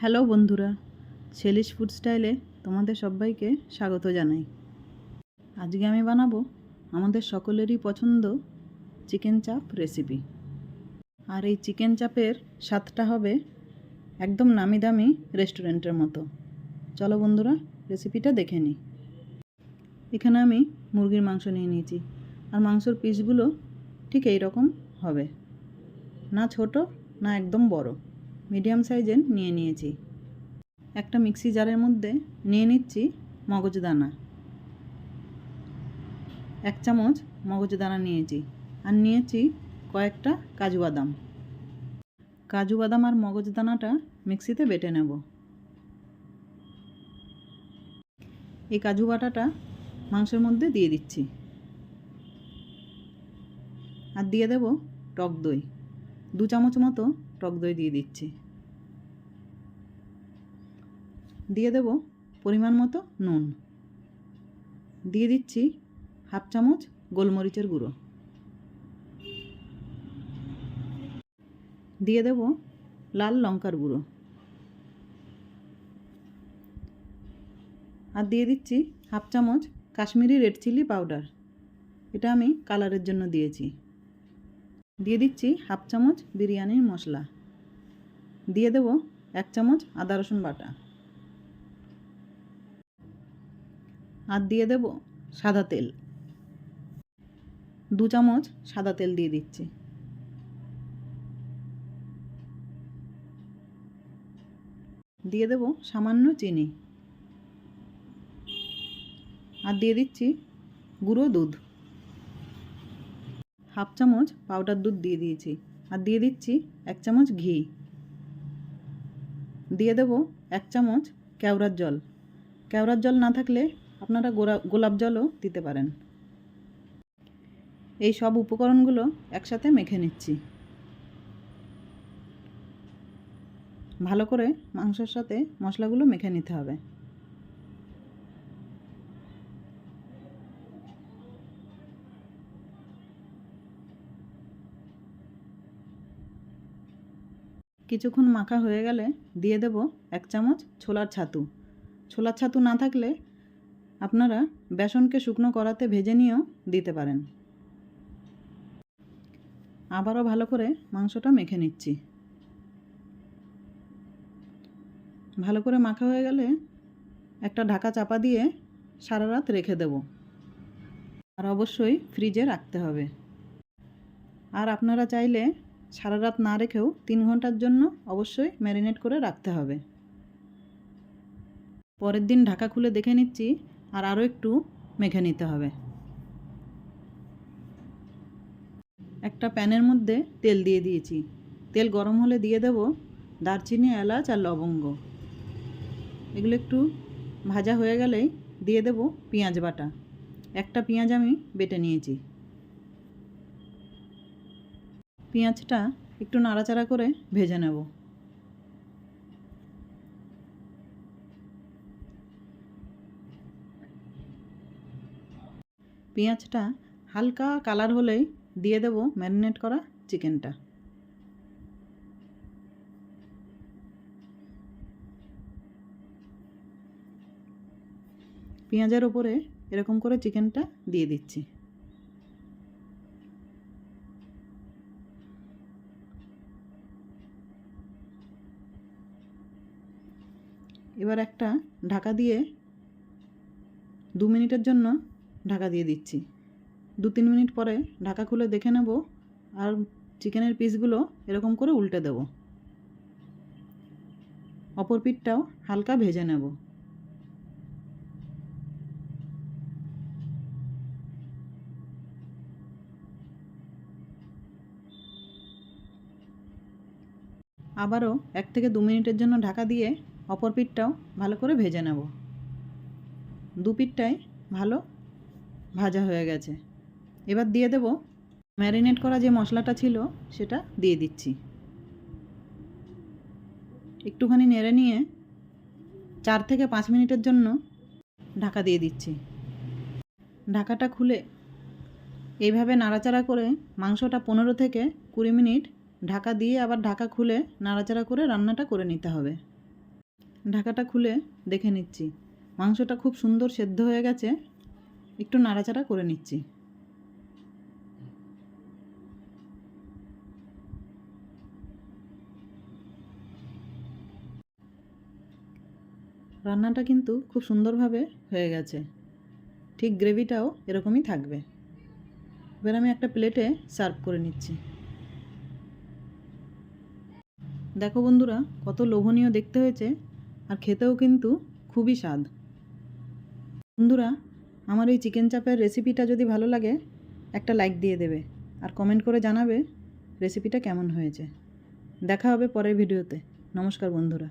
Hello বন্ধুরা ছেলিশ food স্টাইলে তোমাদের সবাইকে স্বাগত জানাই। আজকে আমি বানাবো আমাদের সকলেরই পছন্দ চিকেন চাপ রেসিপি আর এই চিকেন চাপের স্বাদটা হবে একদম নামি দামি রেস্টুরেন্টের মতো। চলো বন্ধুরা রেসিপিটা দেখে নিই। এখানে আমি মুরগির মাংস নিয়ে নিয়েছি, আর মাংসর পিসগুলো ঠিক এই রকম হবে। না ছোট, না একদম বড়। মিডিয়াম সাইজের নিয়ে নিয়েছি। একটা মিক্সি জারের মধ্যে নিয়ে নিচ্ছি মগজদানা এক চামচ মগজদানা নিয়েছি আর নিয়েছি কয়েকটা কাজু বাদাম। কাজু বাদাম আর মগজদানাটা মিক্সিতে বেটে নেব। এই কাজু বাটাটা মাংসের মধ্যে দিয়ে দিচ্ছি। আর দিয়ে দেব টক দই। দু চামচ মতো টক দই দিয়ে দিচ্ছি। দিয়ে দেব পরিমাণ মতো নুন। দিয়ে দিচ্ছি হাফ চামচ গোলমরিচের গুঁড়ো। দিয়ে দেব লাল লঙ্কার গুঁড়ো। আর দিয়ে দিচ্ছি হাফ চামচ কাশ্মীরি রেড চিলি পাউডার। এটা আমি কালারের জন্য দিয়েছি। দিয়ে দিচ্ছি হাফ চামচ বিরিয়ানির মশলা। দিয়ে দেব এক চামচ আদা রসুন বাটা। আর দিয়ে দেব সাদা তেল। দু চামচ সাদা তেল দিয়ে দিচ্ছি। দিয়ে দেব সামান্য চিনি। আর দিয়ে দিচ্ছি গুঁড়ো দুধ। হাফ চামচ পাউডার দুধ দিয়ে দিয়েছি। আর দিয়ে দিচ্ছি এক চামচ ঘি। দিয়ে দেব এক চামচ কেওড়ার জল। কেওড়ার জল না থাকলে আপনারা গোলা গোলাপ জলও দিতে পারেন। এই সব উপকরণগুলো একসাথে মেখে নিচ্ছি। ভালো করে মাংসের সাথে মশলাগুলো মেখে নিতে হবে। কিছুক্ষণ মাখা হয়ে গেলে দিয়ে দেব এক চামচ ছোলার ছাতু। ছোলার ছাতু না থাকলে আপনারা বেসনকে শুকনো করাতে ভেজে নিয়েও দিতে পারেন। আবারও ভালো করে মাংসটা মেখে নিচ্ছি। ভালো করে মাখা হয়ে গেলে একটা ঢাকা চাপা দিয়ে সারা রাত রেখে দেব। আর অবশ্যই ফ্রিজে রাখতে হবে। আর আপনারা চাইলে সারা রাত না রেখেও তিন ঘণ্টার জন্য অবশ্যই ম্যারিনেট করে রাখতে হবে। পরের দিন ঢাকা খুলে দেখে নিচ্ছি আর আরও একটু মেখে নিতে হবে। একটা প্যানের মধ্যে তেল দিয়ে দিয়েছি। তেল গরম হলে দিয়ে দেব দারচিনি, এলাচ আর লবঙ্গ। এগুলো একটু ভাজা হয়ে গেলেই দিয়ে দেব পেঁয়াজ বাটা। একটা পেঁয়াজ আমি বেটে নিয়েছি। পেঁয়াজটা একটু নাড়াচাড়া করে ভেজে নেব। পেঁয়াজটা হালকা কালার হলেই দিয়ে দেব ম্যারিনেট করা চিকেনটা। পেঁয়াজের ওপরে এরকম করে চিকেনটা দিয়ে দিচ্ছি। এবার একটা ঢাকা দিয়ে দু মিনিটের জন্য ঢাকা দিয়ে দিচ্ছি। দু তিন মিনিট পরে ঢাকা খুলে দেখে নেব আর চিকেনের পিসগুলো এরকম করে উল্টে দেব। অপর পিঠটাও হালকা ভেজে নেব। আবারও এক থেকে দু মিনিটের জন্য ঢাকা দিয়ে অপর পিঠটাও ভালো করে ভেজে নেব। দু পিঠটাই ভালো ভাজা হয়ে গেছে। এবার দিয়ে দেব ম্যারিনেট করা যে মশলাটা ছিল সেটা দিয়ে দিচ্ছি। একটুখানি নেড়ে নিয়ে চার থেকে পাঁচ মিনিটের জন্য ঢাকা দিয়ে দিচ্ছি। ঢাকাটা খুলে এইভাবে নাড়াচাড়া করে মাংসটা পনেরো থেকে কুড়ি মিনিট ঢাকা দিয়ে আবার ঢাকা খুলে নাড়াচাড়া করে রান্নাটা করে নিতে হবে। ঢাকাটা খুলে দেখে নিচ্ছি। মাংসটা খুব সুন্দর সেদ্ধ হয়ে গেছে। একটু নাড়াচাড়া করে নিচ্ছি। রান্নাটা কিন্তু খুব সুন্দরভাবে হয়ে গেছে। ঠিক গ্রেভিটাও এরকমই থাকবে। এবার আমি একটা প্লেটে সার্ভ করে নিচ্ছি। দেখো বন্ধুরা, কত লোভনীয় দেখতে হয়েছে। আর খেতেও কিন্তু খুবই স্বাদ। বন্ধুরা, আমার এই চিকেন চাপের রেসিপিটা যদি ভালো লাগে, একটা লাইক দিয়ে দেবে আর কমেন্ট করে জানাবে রেসিপিটা কেমন হয়েছে। দেখা হবে পরের ভিডিওতে নমস্কার বন্ধুরা।